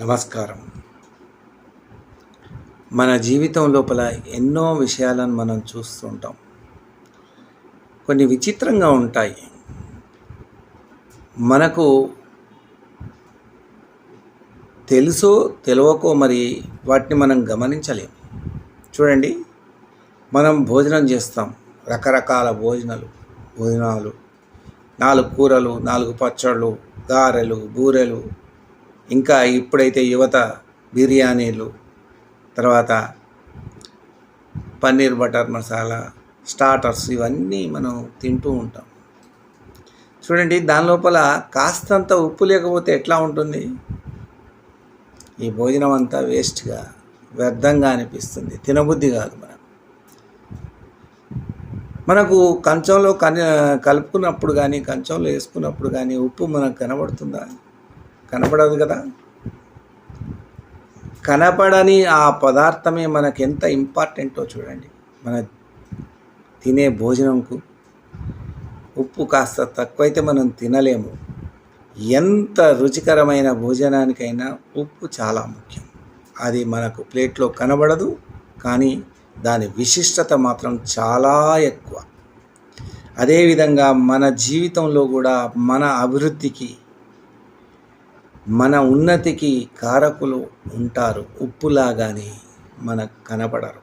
నమస్కారం. మన జీవితం లోపల ఎన్నో విషయాలను మనం చూస్తుంటాం కొన్ని విచిత్రంగా ఉంటాయి. మనకు తెలుసో తెలియకో మరి వాటిని మనం గమనించలేం. చూడండి మనం భోజనం చేస్తాం. రకరకాల భోజనాలు భోజనాలు. నాలుగు కూరలు నాలుగు పచ్చళ్ళు గారెలు బూరెలు ఇంకా ఇప్పుడైతే యువత బిర్యానీలు తర్వాత పన్నీర్ బటర్ మసాలా స్టార్టర్స్ ఇవన్నీ మనం తింటూ ఉంటాం. చూడండి దాని లోపల కాస్తంత ఉప్పు లేకపోతే ఎట్లా ఉంటుంది? ఈ భోజనం అంతా వేస్ట్గా వ్యర్థంగా అనిపిస్తుంది. తినబుద్ధి కాదు మనకు మనకు కంచంలో కని కలుపుకున్నప్పుడు కానీ కంచంలో వేసుకున్నప్పుడు కానీ ఉప్పు మనకు కనబడుతుందా? కనపడదు కదా? కనపడని ఆ పదార్థమే మనకు ఎంత ఇంపార్టెంటో చూడండి. మన తినే భోజనంకు ఉప్పు కాస్త తక్కువైతే మనం తినలేము. ఎంత రుచికరమైన భోజనానికైనా ఉప్పు చాలా ముఖ్యం. అది మనకు ప్లేట్లో కనబడదు కానీ దాని విశిష్టత మాత్రం చాలా ఎక్కువ. అదేవిధంగా మన జీవితంలో కూడా మన అభివృద్ధికి మన ఉన్నతికి కారకులు ఉంటారు. ఉప్పులాగానే మనకు కనబడరు.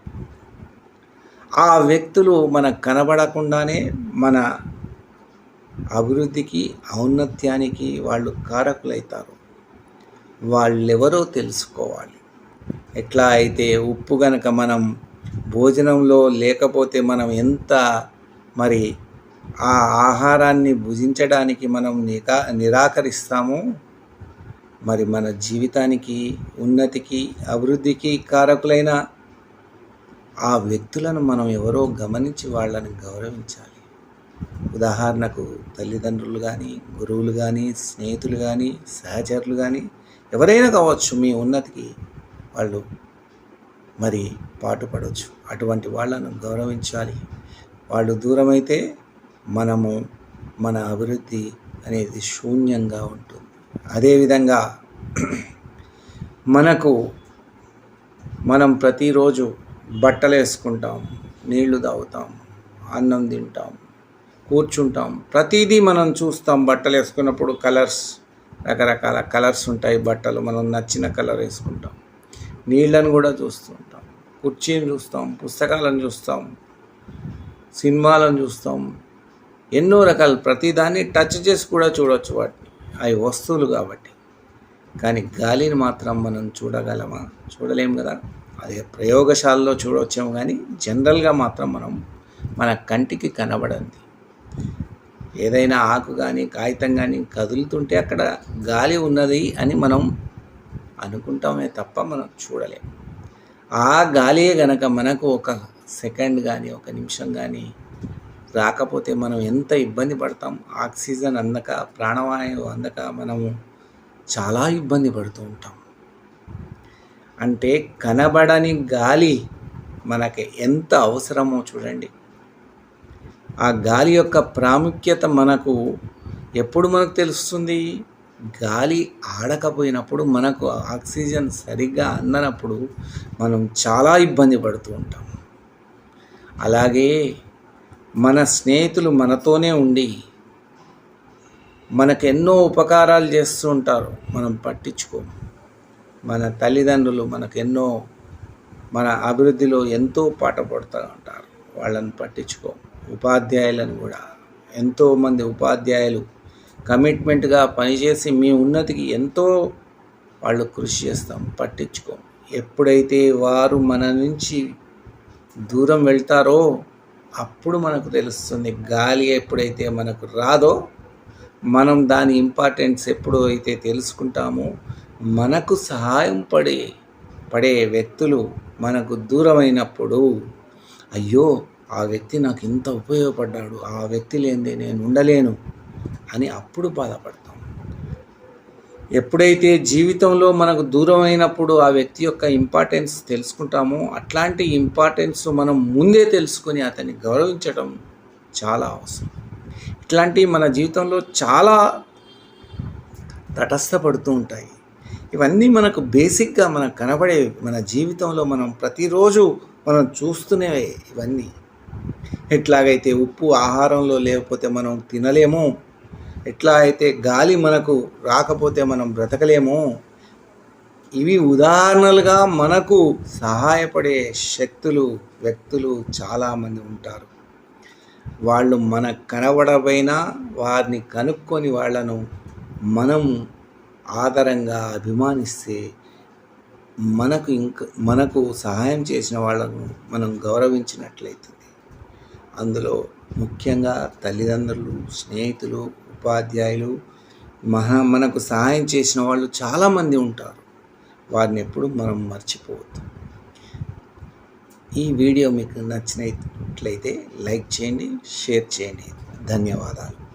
ఆ వ్యక్తులు మనకు కనబడకుండానే మన అభివృద్ధికి ఔన్నత్యానికి వాళ్ళు కారకులైతారు. వాళ్ళెవరో తెలుసుకోవాలి. ఎట్లా అయితే ఉప్పు గనక మనం భోజనంలో లేకపోతే మనం ఎంత మరి ఆ ఆహారాన్ని భుజించడానికి మనం నికా నిరాకరిస్తామో మరి మన జీవితానికి ఉన్నతికి అభివృద్ధికి కారకులైన ఆ వ్యక్తులను మనం ఎవరో గమనించి వాళ్ళని గౌరవించాలి. ఉదాహరణకు తల్లిదండ్రులు కానీ గురువులు కానీ స్నేహితులు కానీ సహచరులు కానీ ఎవరైనా కావచ్చు మీ ఉన్నతికి వాళ్ళు మరి పాటుపడవచ్చు అటువంటి వాళ్ళను గౌరవించాలి. వాళ్ళు దూరమైతే మనము మన అభివృద్ధి అనేది శూన్యంగా ఉంటుంది అదేవిధంగా మనకు మనం ప్రతిరోజు బట్టలు వేసుకుంటాం నీళ్ళు తాగుతాం అన్నం తింటాం కూర్చుంటాం. ప్రతిదీ మనం చూస్తాం బట్టలు వేసుకున్నప్పుడు కలర్స్ రకరకాల కలర్స్ ఉంటాయి బట్టలు మనం నచ్చిన కలర్ వేసుకుంటాం. నీళ్ళను కూడా చూస్తుంటాం కుర్చీని చూస్తాం పుస్తకాలను చూస్తాం సినిమాలను చూస్తాం. ఎన్నో రకాలు ప్రతిదాన్ని టచ్ చేసి కూడా చూడవచ్చు వాటిని. అవి వస్తువులు కాబట్టి. కానీ గాలిని మాత్రం మనం చూడగలమా? చూడలేం కదా? అదే ప్రయోగశాలలో చూడవచ్చేమో కానీ జనరల్గా మాత్రం మనం మన కంటికి కనబడంది. ఏదైనా ఆకు కానీ కాగితం కానీ కదులుతుంటే అక్కడ గాలి ఉన్నది అని మనం అనుకుంటామే తప్ప మనం చూడలేం. ఆ గాలియే గనక మనకు ఒక సెకండ్ కానీ ఒక నిమిషం కానీ రాకపోతే మనం ఎంత ఇబ్బంది పడతాం. ఆక్సిజన్ అందక ప్రాణవాయువు అందక మనము చాలా ఇబ్బంది పడుతూ ఉంటాం. అంటే కనబడని గాలి మనకి ఎంత అవసరమో చూడండి. ఆ గాలి యొక్క ప్రాముఖ్యత మనకు ఎప్పుడు మనకు తెలుస్తుంది? గాలి ఆడకపోయినప్పుడు మనకు ఆక్సిజన్ సరిగ్గా అందనప్పుడు మనం చాలా ఇబ్బంది పడుతూ ఉంటాం. అలాగే మన స్నేహితులు మనతోనే ఉండి మనకు ఎన్నో ఉపకారాలు చేస్తూ ఉంటారు. మనం పట్టించుకోము. మన తల్లిదండ్రులు మనకు ఎన్నో మన అభివృద్ధిలో ఎంతో పాట పడుతూ ఉంటారు. వాళ్ళని పట్టించుకోము. ఉపాధ్యాయులను కూడా. ఎంతోమంది ఉపాధ్యాయులు కమిట్మెంట్గా పనిచేసి మీ ఉన్నతికి ఎంతో వాళ్ళు కృషి చేస్తాం పట్టించుకోం ఎప్పుడైతే వారు మన నుంచి దూరం వెళ్తారో అప్పుడు మనకు తెలుస్తుంది గాలి ఎప్పుడైతే మనకు రాదో మనం దాని ఇంపార్టెన్స్ ఎప్పుడు అయితే తెలుసుకుంటామో మనకు సహాయం పడే పడే వ్యక్తులు మనకు దూరమైనప్పుడు అయ్యో ఆ వ్యక్తి నాకు ఇంత ఉపయోగపడ్డాడు ఆ వ్యక్తి లేనిదే నేను ఉండలేను అని అప్పుడు బాధపడతాం. ఎప్పుడైతే జీవితంలో మనకు దూరం అయినప్పుడు ఆ వ్యక్తి యొక్క ఇంపార్టెన్స్ తెలుసుకుంటామో అట్లాంటి ఇంపార్టెన్స్ మనం ముందే తెలుసుకొని అతన్ని గౌరవించడం చాలా అవసరం. ఇట్లాంటివి మన జీవితంలో చాలా తటస్థపడుతూ ఉంటాయి. ఇవన్నీ మనకు బేసిక్గా మనకు కనబడే మన జీవితంలో మనం ప్రతిరోజు మనం చూస్తూనే ఇవన్నీ. ఎట్లాగైతే ఉప్పు ఆహారంలో లేకపోతే మనం తినలేము ఎట్లా అయితే గాలి మనకు రాకపోతే మనం బ్రతకలేమో ఇవి ఉదాహరణలుగా మనకు సహాయపడే శక్తులు వ్యక్తులు చాలామంది ఉంటారు. వాళ్ళు మనకు కనబడబైనా వారిని కనుక్కొని వాళ్ళను మనం ఆదరంగా అభిమానిస్తే మనకు ఇంక మనకు సహాయం చేసిన వాళ్ళను మనం గౌరవించినట్లయితుంది. అందులో ముఖ్యంగా తల్లిదండ్రులు స్నేహితులు ఉపాధ్యాయులు మహా మనకు సహాయం చేసిన వాళ్ళు చాలామంది ఉంటారు. వారిని ఎప్పుడు మనం మర్చిపోవద్దు. ఈ వీడియో మీకు నచ్చినట్లయితే లైక్ చేయండి షేర్ చేయండి. ధన్యవాదాలు.